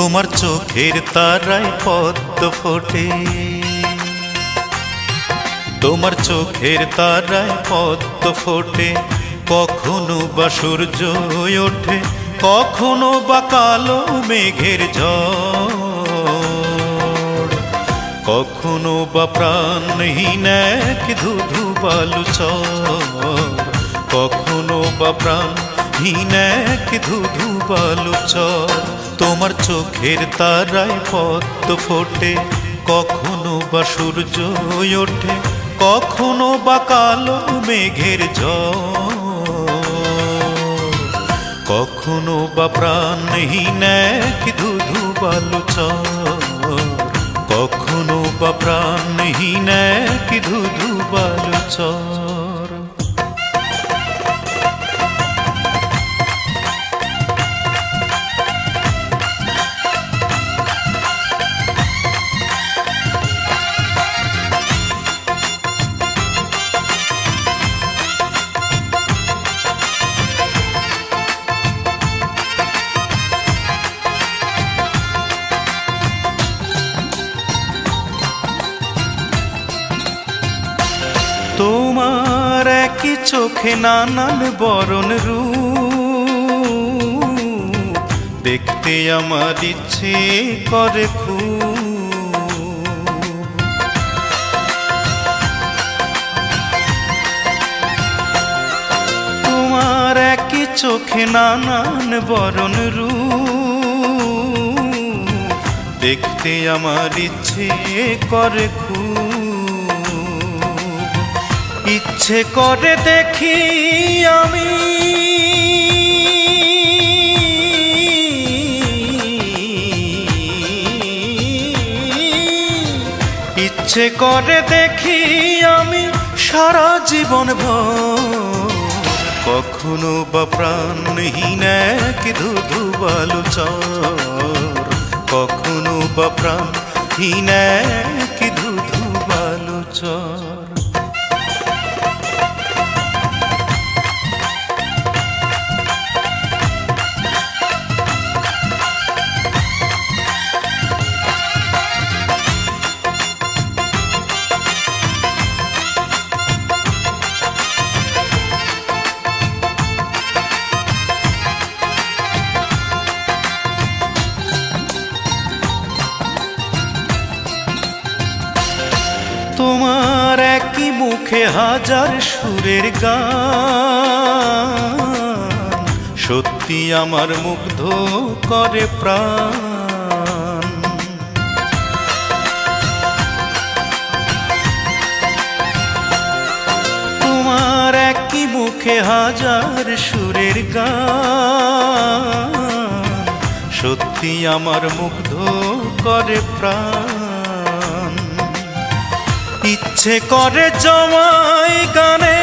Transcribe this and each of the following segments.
তোমার চোখের তারায় পদ্ম ফোটে। তোমার চোখের তারায় পদ্ম ফোটে। কখনো বা সূর্য ওঠে, কখনো বা কালো মেঘের ঝড়। কখনো বা প্রাণহীন এক ধুধু বালু চর। কখনো বা প্রাণহীন এক ধুধু বালু চর। তোমার চোখের তারায় পদ্ম ফোটে। কখনো বা সূর্য ওঠে, কখনো বা কালো মেঘের কখনো বা প্রাণহীন এক ধুধু চর কখনো বা প্রাণহীন এক ধুধু বালু চোখে নানান বরণ রূপ। দেখতে আমার ইচ্ছে করে খুব। তোমার একই চোখে নানান বরণ রূপ। দেখতে আমার ইচ্ছে করে খুব। ইচ্ছে করে দেখি আমি। ইচ্ছে করে দেখি আমি সারা জীবন ভর। কখনো বা প্রাণহীন এক ধুধু বালু চর। কখনো বা প্রাণহীন এক ধুধু বালু চর। তোমার একই মুখে হাজার সুরের গান। সত্যি আমার মুগ্ধ করে প্রাণ। তোমার একই মুখে হাজার সুরের গান। সত্যি আমার মুগ্ধ করে প্রাণ। ইচ্ছে করে জমাই গানে।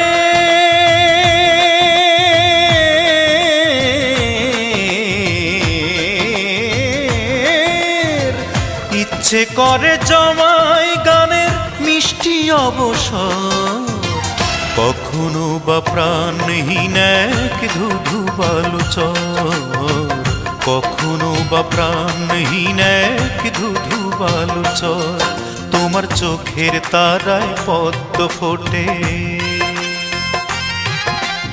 ইচ্ছে করে জমাই গানের মিষ্টি অবসর। কখনো বা প্রাণহীন এক ধুধু চর। কখনো বা প্রাণহীন এক ধুধু চর। তোমার চোখের তারায় পদ্ম ফোটে।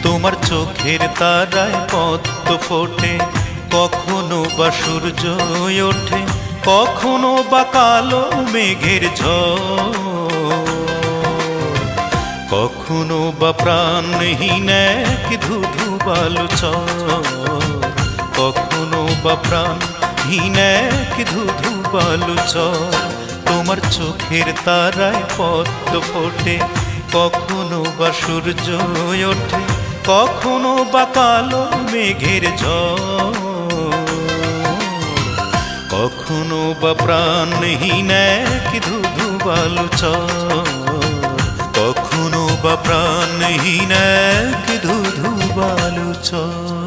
তোমার চোখের তারায় পদ্ম ফোটে। কখনো বা সূর্য ওঠে, কখনো বা কালো মেঘের কখনো বা প্রাণহীন এক ধুধু বালু কখনো বা প্রাণহীন এক ধুধু বালু তোমার চোখের তারায় পদ্ম ফোটে। কখনো বা সূর্য ওঠে, কখনো বা কালো মেঘের ঝড়। কখনো বা প্রাণহীন এক ধুধু বালু কখনো বা প্রাণহীন এক ধুধু বালু চর।